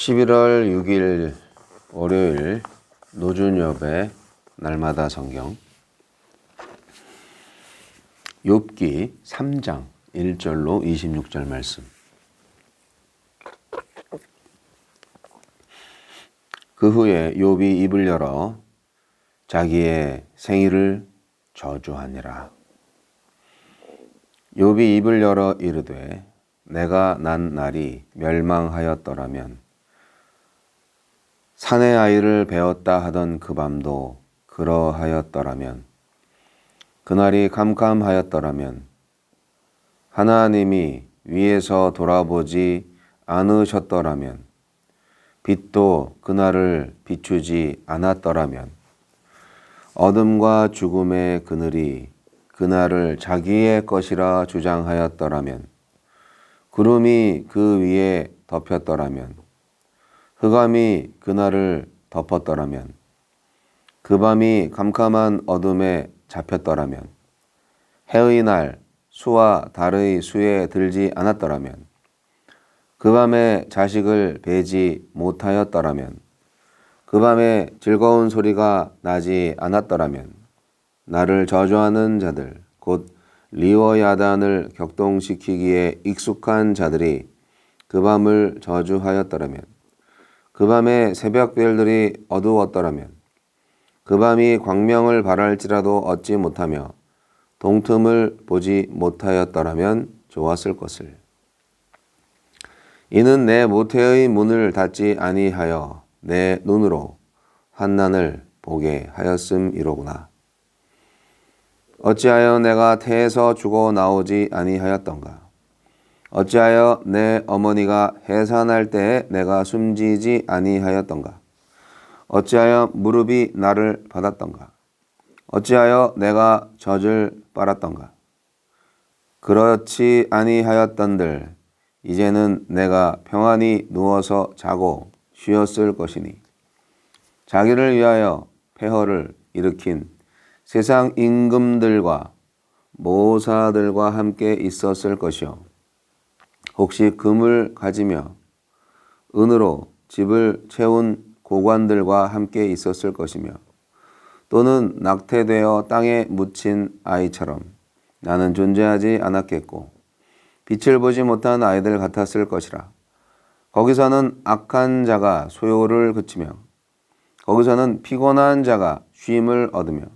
11월 6일 월요일 노준엽의 날마다 성경. 욥기 3장 1절로 26절 말씀. 그 후에 욥이 입을 열어 자기의 생일을 저주하니라. 욥이 입을 열어 이르되 내가 난 날이 멸망하였더라면 산의 아이를 배웠다 하던 그 밤도 그러하였더라면 그날이 캄캄하였더라면 하나님이 위에서 돌아보지 않으셨더라면 빛도 그날을 비추지 않았더라면 어둠과 죽음의 그늘이 그날을 자기의 것이라 주장하였더라면 구름이 그 위에 덮였더라면 흑암이 그날을 덮었더라면 그 밤이 캄캄한 어둠에 잡혔더라면 해의 날 수와 달의 수에 들지 않았더라면 그 밤에 자식을 베지 못하였더라면 그 밤에 즐거운 소리가 나지 않았더라면 나를 저주하는 자들 곧 리워야단을 격동시키기에 익숙한 자들이 그 밤을 저주하였더라면 그 밤에 새벽별들이 어두웠더라면 그 밤이 광명을 발할지라도 얻지 못하며 동틈을 보지 못하였더라면 좋았을 것을 이는 내 모태의 문을 닫지 아니하여 내 눈으로 환난을 보게 하였음이로구나. 어찌하여 내가 태에서 죽어 나오지 아니하였던가? 어찌하여 내 어머니가 해산할 때에 내가 숨지지 아니하였던가? 어찌하여 무릎이 나를 받았던가? 어찌하여 내가 젖을 빨았던가? 그렇지 아니하였던들 이제는 내가 평안히 누워서 자고 쉬었을 것이니 자기를 위하여 폐허를 일으킨 세상 임금들과 모사들과 함께 있었을 것이요 혹시 금을 가지며 은으로 집을 채운 고관들과 함께 있었을 것이며 또는 낙태되어 땅에 묻힌 아이처럼 나는 존재하지 않았겠고 빛을 보지 못한 아이들 같았을 것이라. 거기서는 악한 자가 소요를 그치며 거기서는 피곤한 자가 쉼을 얻으며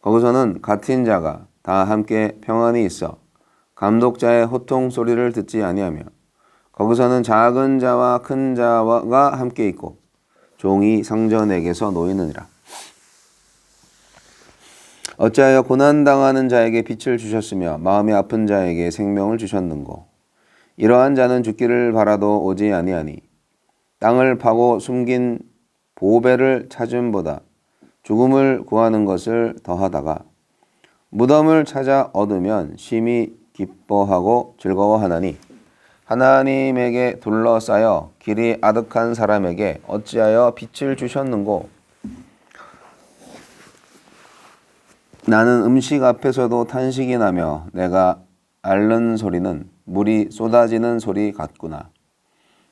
거기서는 같은 자가 다 함께 평안히 있어 감독자의 호통 소리를 듣지 아니하며 거기서는 작은 자와 큰 자가 함께 있고 종이 상전에게서 놓이느니라. 어찌하여 고난당하는 자에게 빛을 주셨으며 마음이 아픈 자에게 생명을 주셨는고 이러한 자는 죽기를 바라도 오지 아니하니 땅을 파고 숨긴 보배를 찾음보다 죽음을 구하는 것을 더하다가 무덤을 찾아 얻으면 심히 기뻐하고 즐거워하나니 하나님에게 둘러싸여 길이 아득한 사람에게 어찌하여 빛을 주셨는고 나는 음식 앞에서도 탄식이 나며 내가 앓는 소리는 물이 쏟아지는 소리 같구나.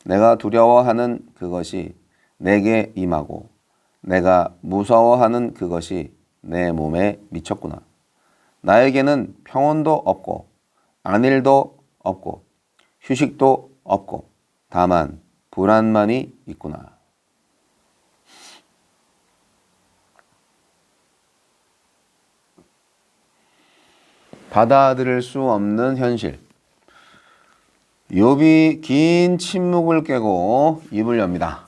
내가 두려워하는 그것이 내게 임하고 내가 무서워하는 그것이 내 몸에 미쳤구나. 나에게는 평온도 없고 안일도 없고 휴식도 없고 다만 불안만이 있구나. 받아들일 수 없는 현실. 욥이 긴 침묵을 깨고 입을 엽니다.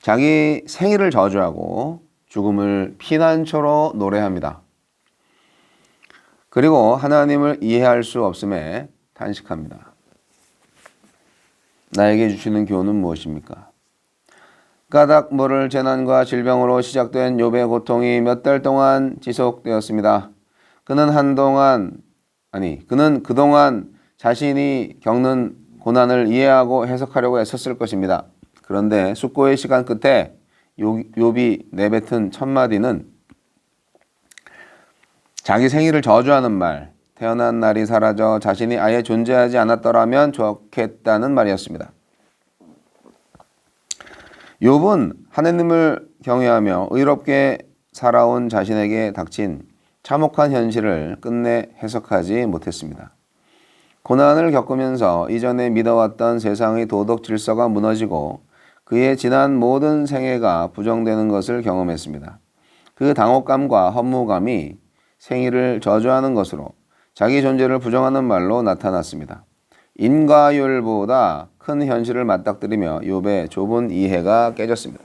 자기 생일을 저주하고 죽음을 피난처로 노래합니다. 그리고 하나님을 이해할 수 없음에 탄식합니다. 나에게 주시는 교훈은 무엇입니까? 까닭 모를 재난과 질병으로 시작된 욥의 고통이 몇 달 동안 지속되었습니다. 그는 한동안 아니 그는 그동안 자신이 겪는 고난을 이해하고 해석하려고 애썼을 것입니다. 그런데 숙고의 시간 끝에 욥이 내뱉은 첫 마디는 자기 생일을 저주하는 말, 태어난 날이 사라져 자신이 아예 존재하지 않았더라면 좋겠다는 말이었습니다. 욥은 하느님을 경외하며 의롭게 살아온 자신에게 닥친 참혹한 현실을 끝내 해석하지 못했습니다. 고난을 겪으면서 이전에 믿어왔던 세상의 도덕 질서가 무너지고 그의 지난 모든 생애가 부정되는 것을 경험했습니다. 그 당혹감과 허무감이 생일을 저주하는 것으로 자기 존재를 부정하는 말로 나타났습니다. 인과율보다 큰 현실을 맞닥뜨리며 욥의 좁은 이해가 깨졌습니다.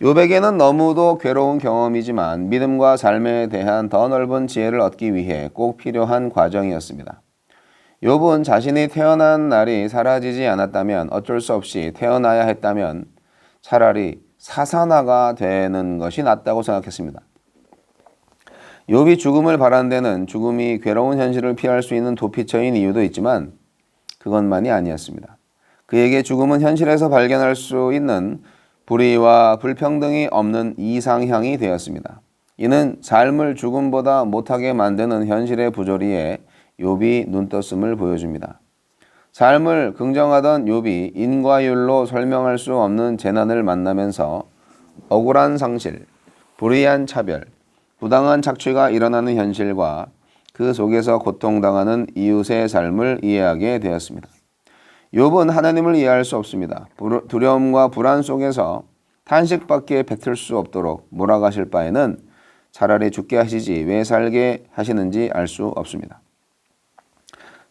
욥에게는 너무도 괴로운 경험이지만 믿음과 삶에 대한 더 넓은 지혜를 얻기 위해 꼭 필요한 과정이었습니다. 욥은 자신이 태어난 날이 사라지지 않았다면 어쩔 수 없이 태어나야 했다면 차라리 사사나가 되는 것이 낫다고 생각했습니다. 욥이 죽음을 바란 데는 죽음이 괴로운 현실을 피할 수 있는 도피처인 이유도 있지만 그것만이 아니었습니다. 그에게 죽음은 현실에서 발견할 수 있는 불의와 불평등이 없는 이상향이 되었습니다. 이는 삶을 죽음보다 못하게 만드는 현실의 부조리에 욥이 눈떴음을 보여줍니다. 삶을 긍정하던 욥이 인과율로 설명할 수 없는 재난을 만나면서 억울한 상실, 불의한 차별, 부당한 착취가 일어나는 현실과 그 속에서 고통당하는 이웃의 삶을 이해하게 되었습니다. 욥은 하나님을 이해할 수 없습니다. 두려움과 불안 속에서 탄식밖에 뱉을 수 없도록 몰아가실 바에는 차라리 죽게 하시지 왜 살게 하시는지 알 수 없습니다.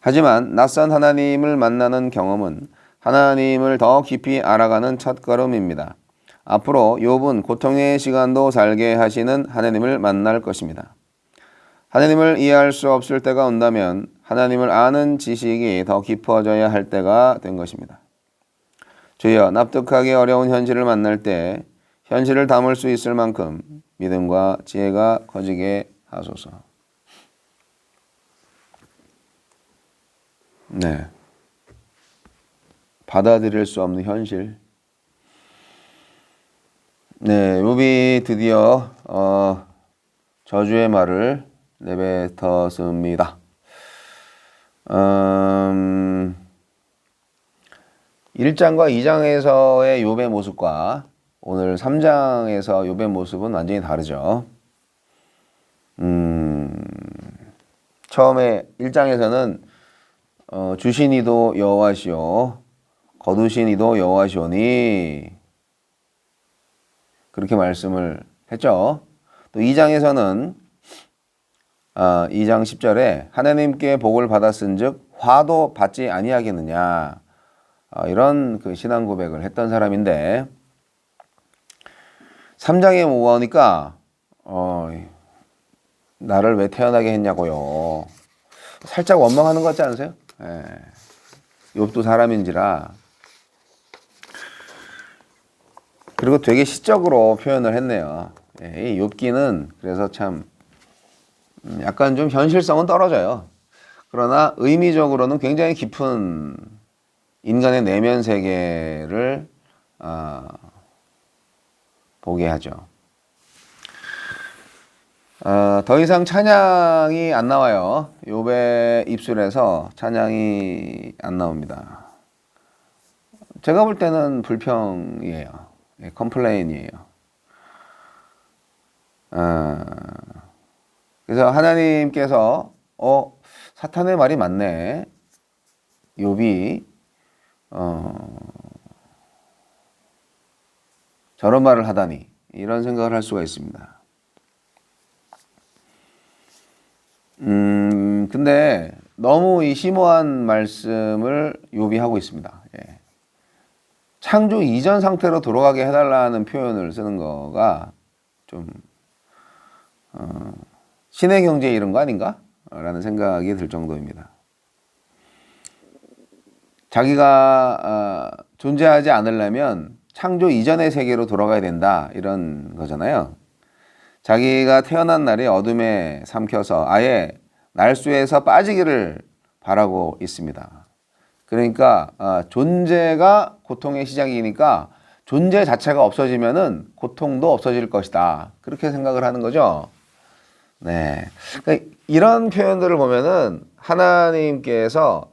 하지만 낯선 하나님을 만나는 경험은 하나님을 더 깊이 알아가는 첫걸음입니다. 앞으로 욥은 고통의 시간도 살게 하시는 하나님을 만날 것입니다. 하나님을 이해할 수 없을 때가 온다면 하나님을 아는 지식이 더 깊어져야 할 때가 된 것입니다. 주여 납득하기 어려운 현실을 만날 때 현실을 담을 수 있을 만큼 믿음과 지혜가 커지게 하소서. 네. 받아들일 수 없는 현실. 네, 욥이 드디어 어, 저주의 말을 내뱉었습니다. 음, 1장과 2장에서의 욥의 모습과 오늘 3장에서 욥의 모습은 완전히 다르죠. 음, 처음에 1장에서는 어, 주신 이도 여호와시오 거두신 이도 여호와시오니 그렇게 말씀을 했죠. 또 2장에서는 어, 2장 10절에 하나님께 복을 받았은즉 화도 받지 아니하겠느냐 어, 이런 그 신앙 고백을 했던 사람인데 3장에 오니까 어, 나를 왜 태어나게 했냐고요. 살짝 원망하는 것 같지 않으세요? 예. 욥도 사람인지라 그리고 되게 시적으로 표현을 했네요. 예, 이 욥기는 그래서 참 음, 약간 좀 현실성은 떨어져요. 그러나 의미적으로는 굉장히 깊은 인간의 내면 세계를 어, 보게 하죠. 어, 더 이상 찬양이 안 나와요. 욥의 입술에서 찬양이 안 나옵니다. 제가 볼 때는 불평이에요. 예, 컴플레인이에요. 어, 그래서 하나님께서 어 사탄의 말이 맞네. 욥이 어, 저런 말을 하다니 이런 생각을 할 수가 있습니다. 음, 근데 너무 이 심오한 말씀을 요비하고 있습니다. 예. 창조 이전 상태로 돌아가게 해달라는 표현을 쓰는 거가 좀 어, 신의 경제 이런 거 아닌가? 라는 생각이 들 정도입니다. 자기가 어, 존재하지 않으려면 창조 이전의 세계로 돌아가야 된다 이런 거잖아요. 자기가 태어난 날이 어둠에 삼켜서 아예 날수에서 빠지기를 바라고 있습니다. 그러니까 어, 존재가 고통의 시작이니까 존재 자체가 없어지면은 고통도 없어질 것이다. 그렇게 생각을 하는 거죠. 네. 그러니까 이런 표현들을 보면은 하나님께서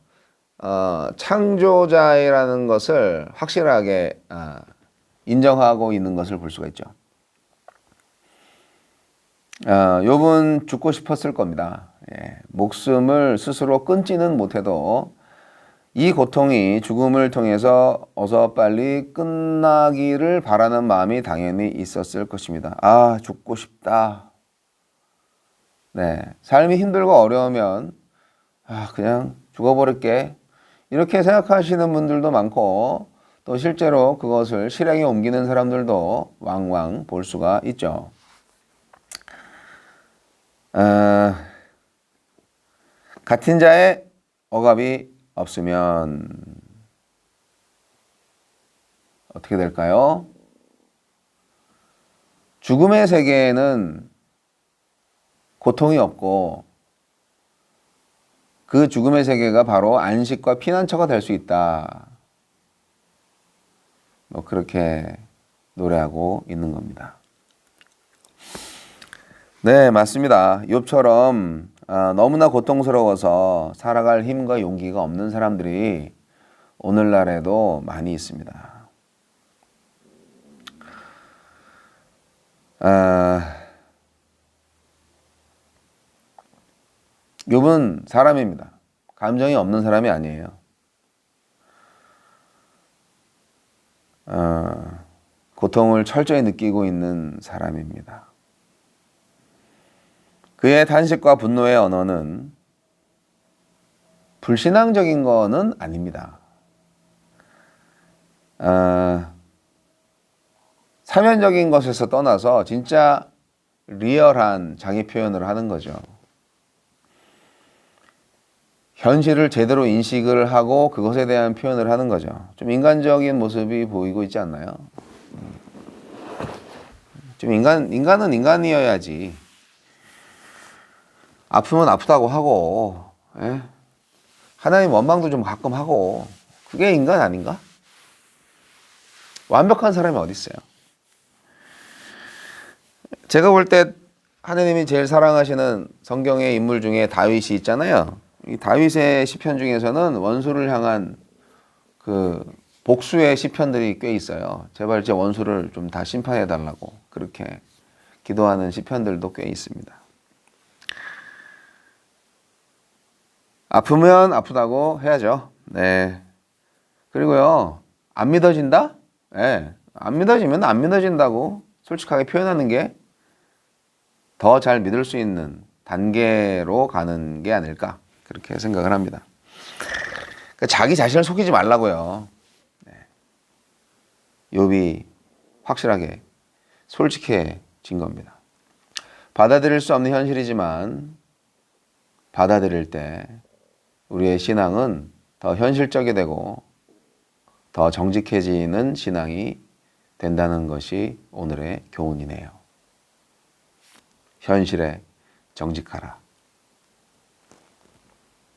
어, 창조자라는 것을 확실하게 어, 인정하고 있는 것을 볼 수가 있죠. 아, 욥은 죽고 싶었을 겁니다. 예, 목숨을 스스로 끊지는 못해도 이 고통이 죽음을 통해서 어서 빨리 끝나기를 바라는 마음이 당연히 있었을 것입니다. 아, 죽고 싶다. 네. 삶이 힘들고 어려우면, 아, 그냥 죽어버릴게. 이렇게 생각하시는 분들도 많고, 또 실제로 그것을 실행에 옮기는 사람들도 왕왕 볼 수가 있죠. 아, 같은 자의 억압이 없으면 어떻게 될까요? 죽음의 세계에는 고통이 없고 그 죽음의 세계가 바로 안식과 피난처가 될 수 있다. 뭐 그렇게 노래하고 있는 겁니다. 네, 맞습니다. 욥처럼 아, 너무나 고통스러워서 살아갈 힘과 용기가 없는 사람들이 오늘날에도 많이 있습니다. 아, 욥은 사람입니다. 감정이 없는 사람이 아니에요. 아, 고통을 철저히 느끼고 있는 사람입니다. 그의 탄식과 분노의 언어는 불신앙적인 거는 아닙니다. 아, 사면적인 것에서 떠나서 진짜 리얼한 자기 표현을 하는 거죠. 현실을 제대로 인식을 하고 그것에 대한 표현을 하는 거죠. 좀 인간적인 모습이 보이고 있지 않나요? 좀 인간, 인간은 인간이어야지. 아프면 아프다고 하고, 예? 하나님 원망도 좀 가끔 하고, 그게 인간 아닌가? 완벽한 사람이 어디 있어요? 제가 볼 때 하나님이 제일 사랑하시는 성경의 인물 중에 다윗이 있잖아요. 이 다윗의 시편 중에서는 원수를 향한 그 복수의 시편들이 꽤 있어요. 제발 제 원수를 좀 다 심판해 달라고 그렇게 기도하는 시편들도 꽤 있습니다. 아프면 아프다고 해야죠. 네. 그리고요, 안 믿어진다? 예. 네. 안 믿어지면 안 믿어진다고 솔직하게 표현하는 게 더 잘 믿을 수 있는 단계로 가는 게 아닐까. 그렇게 생각을 합니다. 그러니까 자기 자신을 속이지 말라고요. 네. 욥이 확실하게 솔직해진 겁니다. 받아들일 수 없는 현실이지만 받아들일 때 우리의 신앙은 더 현실적이 되고 더 정직해지는 신앙이 된다는 것이 오늘의 교훈이네요. 현실에 정직하라.